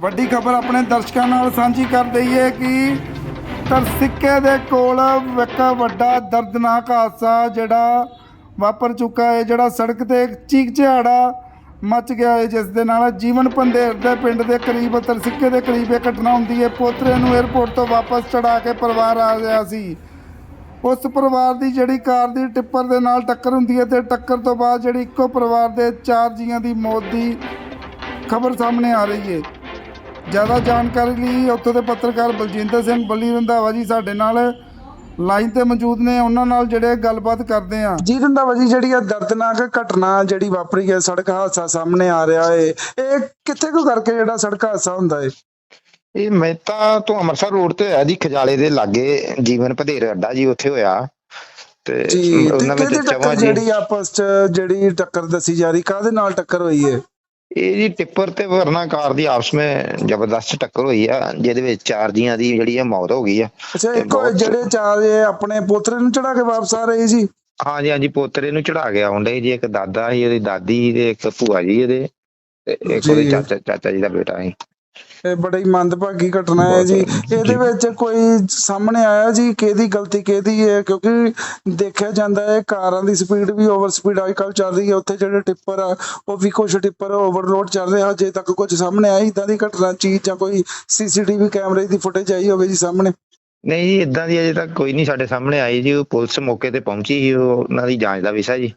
ਵੱਡੀ ਖਬਰ ਆਪਣੇ ਦਰਸ਼ਕਾਂ ਨਾਲ ਸਾਂਝੀ ਕਰ ਦਈਏ ਕਿ ਤਰਸਿੱਕੇ ਦੇ ਕੋਲ ਇੱਕ ਵੱਡਾ ਦਰਦਨਾਕ ਹਾਦਸਾ ਜਿਹੜਾ ਵਾਪਰ ਚੁੱਕਾ ਹੈ, ਜਿਹੜਾ ਸੜਕ ਤੇ ਇੱਕ ਚੀਕ ਚਿਹਾੜਾ ਮਚ ਗਿਆ ਹੈ, ਜਿਸ ਦੇ ਨਾਲ ਜੀਵਨ ਪੰਧੇਰ ਦੇ ਪਿੰਡ ਦੇ ਕਰੀਬ ਤਰਸਿੱਕੇ ਦੇ ਕਰੀਬ ਇਹ ਘਟਨਾ ਹੁੰਦੀ ਹੈ। ਪੋਤਰੇ ਨੂੰ 에ਅਰਪੋਰਟ ਤੋਂ ਵਾਪਸ ਚੜਾ ਕੇ ਪਰਿਵਾਰ ਆ ਰਿਹਾ ਸੀ। ਉਸ ਪਰਿਵਾਰ ਦੀ ਜਿਹੜੀ ਕਾਰ ਦੀ ਟਿੱਪਰ ਦੇ ਨਾਲ ਟੱਕਰ ਹੁੰਦੀ ਹੈ ਤੇ ਟੱਕਰ ਤੋਂ ਬਾਅਦ ਜਿਹੜੀ ਇੱਕੋ ਪਰਿਵਾਰ ਦੇ ਚਾਰ ਜੀਆਂ ਦੀ ਮੌਤ ਦੀ ਖਬਰ ਸਾਹਮਣੇ ਆ ਰਹੀ ਹੈ। ਜ਼ਿਆਦਾ ਜਾਣਕਾਰੀ ਲਈ ਉੱਥੋਂ ਦੇ ਪੱਤਰਕਾਰ ਬਲਜਿੰਦਰ ਸਿੰਘ ਬੱਲੀ ਰੰਧਾਵਾ ਜੀ ਸਾਡੇ ਨਾਲ ਲਾਈਨ ਤੇ ਮੌਜੂਦ ਨੇ ਉਹਨਾਂ ਨਾਲ ਜਿਹੜੇ ਗੱਲਬਾਤ ਕਰਦੇ ਆ ਜੀ ਰੰਧਾਵਾ ਜੀ ਜਿਹੜੀ ਇਹ ਦਰਦਨਾਕ ਘਟਨਾ ਜਿਹੜੀ ਵਾਪਰੀ ਹੈ ਸੜਕ ਹਾਦਸਾ ਸਾਹਮਣੇ ਆ ਰਿਹਾ ਹੈ ਇਹ ਕਿੱਥੇ ਕੋ ਕਰਕੇ ਜਿਹੜਾ ਸੜਕ ਹਾਦਸਾ ਹੁੰਦਾ ਹੈ ਇਹ ਮਹਿਤਾ ਤੋਂ ਅੰਮ੍ਰਿਤਸਰ ਰੋਡ ਤੇ ਹੋਇਆ ਜੀ ਖਜਾਲੇ ਦੇ ਲਾਗੇ ਜੀਵਨ ਭਦੇਰ ਅੱਡਾ ਜੀ ਉੱਥੇ ਹੋਇਆ। ਤੇ ਉਹਨਾਂ ਵਿੱਚ ਚਵਾ ਜਿਹੜੀ ਆਪਸ ਚ ਜਿਹੜੀ ਟੱਕਰ ਦੱਸੀ ਜਾ ਰਹੀ ਕਾਹਦੇ ਨਾਲ ਟੱਕਰ ਹੋਈ ਹੈ ਇਹ ਜੀ ਟਿੱਪਰ ਤੇ ਵਰਨਾ ਕਾਰ ਦੀ ਆਪਸ ਵਿੱਚ ਜ਼ਬਰਦਸਤ ਟੱਕਰ ਹੋਈ ਆ ਜਿਹਦੇ ਵਿੱਚ ਚਾਰ ਜੀਆਂ ਦੀ ਜਿਹੜੀ ਆ ਮੌਤ ਹੋ ਗਈ ਆ। ਅੱਛਾ ਇੱਕੋ ਜਿਹੜੇ ਚਾਰ ਆਪਣੇ ਪੋਤਰੇ ਨੂੰ ਚੜਾ ਕੇ ਵਾਪਸ ਆ ਰਹੇ ਸੀ? ਹਾਂਜੀ ਹਾਂਜੀ ਪੋਤਰੇ ਨੂੰ ਚੜਾ ਗਿਆ ਹੁੰਦੇ ਜੀ ਇੱਕ ਦਾਦਾ ਸੀ ਉਹਦੀ ਦਾਦੀ ਤੇ ਇੱਕ ਭੂਆ ਜੀ ਇਹਦੇ ਤੇ ਇੱਕ ਉਹਦੇ। ਚਾਚਾ ਚਾਚਾ ਜੀ ਦਾ ਬੇਟਾ ਸੀ। ਇਹ ਬੜੀ ਮੰਦਭਾਗੀ ਘਟਨਾ ਹੈ ਜੀ। ਜੀ। ਇਹਦੇ ਵਿੱਚ ਕੋਈ ਸਾਹਮਣੇ ਆਇਆ ਜੀ ਕਿਹਦੀ ਗਲਤੀ ਕਿਹਦੀ ਹੈ? ਕਿਉਂਕਿ ਦੇਖਿਆ ਜਾਂਦਾ ਹੈ ਕਾਰਾਂ ਦੀ ਸਪੀਡ ਵੀ ਓਵਰ ਸਪੀਡ ਅੱਜ ਕੱਲ੍ਹ ਚੱਲ ਰਹੀ ਹੈ। ਉੱਥੇ ਜਿਹੜੇ ਟਿੱਪਰ ਆ ਉਹ ਵੀ ਕੁਝ ਟਿੱਪਰ ਓਵਰਲੋਡ ਚੱਲ ਰਿਹਾ। ਹਜੇ ਤੱਕ ਕੁਝ ਸਾਹਮਣੇ ਆਇਆ ਇਦਾਂ ਦੀ ਘਟਨਾ ਚੀਜ਼ ਜਾਂ ਕੋਈ ਸੀਸੀਟੀਵੀ ਕੈਮਰੇ ਦੀ ਫੁਟੇਜ ਆਈ ਹੋਵੇ ਜੀ ਸਾਹਮਣੇ? ਨਹੀਂ ਜੀ ਇਦਾਂ ਦੀ ਅਜੇ ਤੱਕ ਕੋਈ ਨਹੀਂ ਸਾਡੇ ਸਾਹਮਣੇ ਆਈ ਜੀ। ਉਹ ਪੁਲਿਸ ਮੌਕੇ ਤੇ ਪਹੁੰਚੀ ਸੀ ਉਹ ਉਹਨਾਂ ਦੀ ਜਾਂਚ ਦਾ ਵਿਸ਼ਾ ਜੀ।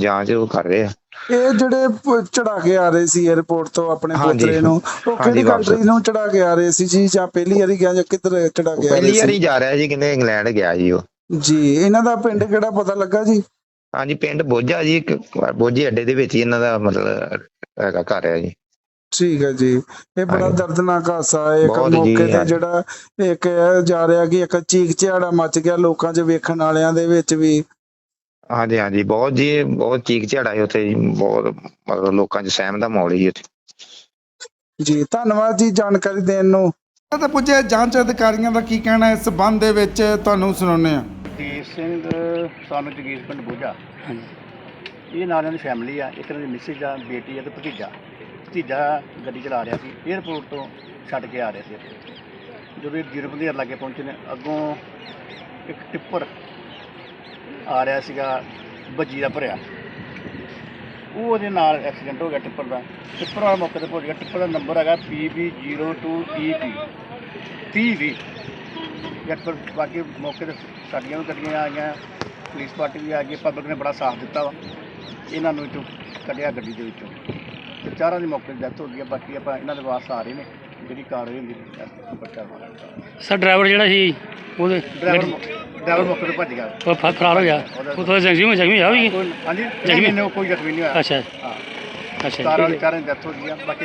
ਜਾਂਚ ਉਹ ਕਰ ਰਹੇ ਆ। ਇਹ ਜਿਹੜੇ ਚੜਾ ਕੇ ਆ ਰਹੇ ਸੀ 에어ਪੋਰਟ ਤੋਂ ਆਪਣੇ। ਪੋਤਰੇ ਨੂੰ ਉਹ ਕਿਹੜੀ। ਕੰਟਰੀ ਨੂੰ ਚੜਾ ਕੇ ਆ ਰਹੇ ਸੀ ਜੀ ਜਾਂ ਪਹਿਲੀ ਵਾਰੀ ਗਿਆ ਜਾਂ ਕਿੱਧਰ ਚੜਾ ਕੇ ਆ ਰਹੇ ਪਹਿਲੀ ਵਾਰੀ ਸੀ ਜਾ ਰਿਹਾ ਜੀ ਕਹਿੰਦੇ ਇੰਗਲੈਂਡ ਗਿਆ ਜੀ ਉਹ ਜੀ ਇਹਨਾਂ ਦਾ ਪਿੰਡ ਕਿਹੜਾ ਪਤਾ ਲੱਗਾ ਜੀ ਹਾਂਜੀ ਪਿੰਡ ਬੋਝਾ ਜੀ ਇੱਕ ਬੋਝੇ ਅੱਡੇ ਦੇ ਵਿੱਚ ਹੀ ਇਹਨਾਂ ਦਾ ਮਤਲਬ ਹੈਗਾ ਘਰ ਹੈ ਜੀ ਠੀਕ ਹੈ ਜੀ ਇਹ ਬੜਾ। ਦਰਦਨਾਕ ਹਾਸਾ ਹੈ ਇੱਕ ਮੌਕੇ ਤੇ। ਜਿਹੜਾ ਇੱਕ ਜਾ ਰਿਹਾ ਕਿ ਇੱਕ ਚੀਕ ਚਿਹਾੜਾ ਮਚ ਗਿਆ ਲੋਕਾਂ 'ਚ ਵੇਖਣ ਵਾਲਿਆਂ ਦੇ ਵਿੱਚ ਵੀ ਹਾਂਜੀ ਹਾਂਜੀ। ਬਹੁਤ ਜੀ ਬਹੁਤ ਚੀਕ ਝਾੜਾ ਹੈ ਉੱਥੇ ਜੀ। ਬਹੁਤ ਮਤਲਬ ਲੋਕਾਂ 'ਚ ਸਹਿਮ ਦਾ ਮਾਹੌਲ ਹੀ ਉੱਥੇ। ਜੀ ਧੰਨਵਾਦ ਜੀ ਜਾਣਕਾਰੀ ਦੇਣ ਨੂੰ। ਤੇ ਪੁੱਜੇ ਜਾਂਚ ਅਧਿਕਾਰੀਆਂ ਦਾ ਕੀ ਕਹਿਣਾ ਇਸ ਸਬੰਧ ਦੇ ਵਿੱਚ? ਤੁਹਾਨੂੰ ਸੁਣਾਉਂਦੇ ਆ ਜਗਦੀਪ ਸਿੰਘ ਸਾਨੂੰ ਜਗੀਰ ਪਿੰਡ ਬੋਝਾ। ਇਹ ਨਾਲ ਇਹਨਾਂ ਦੀ ਫੈਮਿਲੀ ਆ। ਇੱਕ ਇਹਨਾਂ ਦੀ ਮਿਸਿਸ ਆ ਬੇਟੀ ਆ ਤੇ ਭਤੀਜਾ। ਭਤੀਜਾ ਗੱਡੀ ਚਲਾ ਰਿਹਾ ਸੀ 에ਅਰਪੋਰਟ ਤੋਂ ਛੱਡ ਕੇ ਆ ਰਿਹਾ ਸੀ। ਇੱਥੇ। ਜਦੋਂ ਇਹ ਜੀਰੋ ਬੰਦੇ ਲਾਗੇ ਪਹੁੰਚੇ ਨੇ ਅੱਗੋਂ ਇੱਕ ਟਿੱਪਰ ਆ ਰਿਹਾ ਸੀਗਾ ਬੱਜੀ ਦਾ ਭਰਿਆ। ਉਹ ਉਹਦੇ ਨਾਲ ਐਕਸੀਡੈਂਟ ਹੋ ਗਿਆ ਟਿੱਪਰ ਦਾ। ਟਿੱਪਰ ਵਾਲਾ ਮੌਕੇ ਤੇ ਪਹੁੰਚ ਗਿਆ। ਟਿੱਪਰ ਦਾ ਨੰਬਰ ਹੈਗਾ PB02EP 30 ਜਦ ਪਰ ਬਾਕੀ ਮੌਕੇ ਤੇ ਸਾਡੀਆਂ ਵੀ ਗੱਡੀਆਂ ਆ ਗਈਆਂ ਪੁਲਿਸ ਪਾਰਟੀ ਵੀ ਆ ਗਈ ਪਬਲਿਕ ਨੇ ਬੜਾ ਸਾਥ ਦਿੱਤਾ ਵਾ। ਇਹਨਾਂ ਨੂੰ ਵਿੱਚੋਂ ਕੱਢਿਆ ਗੱਡੀ ਦੇ ਵਿੱਚੋਂ। ਤੇ ਚਾਰਾਂ ਦੀ ਮੌਕੇ ਤੇ ਡੈਥ ਹੋ ਗਈ ਆ। ਬਾਕੀ ਆਪਾਂ ਇਹਨਾਂ ਦੇ ਵਾਸਤੇ ਆ ਰਹੇ ਨੇ ਜਿਹੜੀ ਕਾਰਵਾਈ ਹੁੰਦੀ ਹੈ ਬੱਚਾ ਮਾਰਾਂਗੇ ਸਰ ਡਰਾਈਵਰ ਜਿਹੜਾ ਸੀ ਉਹਦੇ ਡਰਾਈਵਰ ਡਰਾਈਵਰ ਮੌਕੇ ਤੋਂ ਭੱਜ ਗਿਆ। ਉਹ ਫ- ਫਰਾਰ ਹੋ ਗਿਆ। ਉਹ ਤੋਂ ਜ਼ਖਮੀ ਹੋ ਜ਼ਖਮੀ ਹੋਇਆ ਵੀ ਕੋਈ ਹਾਂਜੀ ਜ਼ਖਮੀ- ਨਹੀਂ ਕੋਈ ਜ਼ਖਮੀ ਨਹੀਂ ਹੋਇਆ। ਅੱਛਾ। ਹਾਂ। ਅੱਛਾ। ਕਾਰ ਵਾਲੇ ਠੀਕ ਹੈ। ਚਾਰਾਂ ਦੀ ਡੈਥ ਹੋ ਗਈ ਆ। ਬਾਕੀ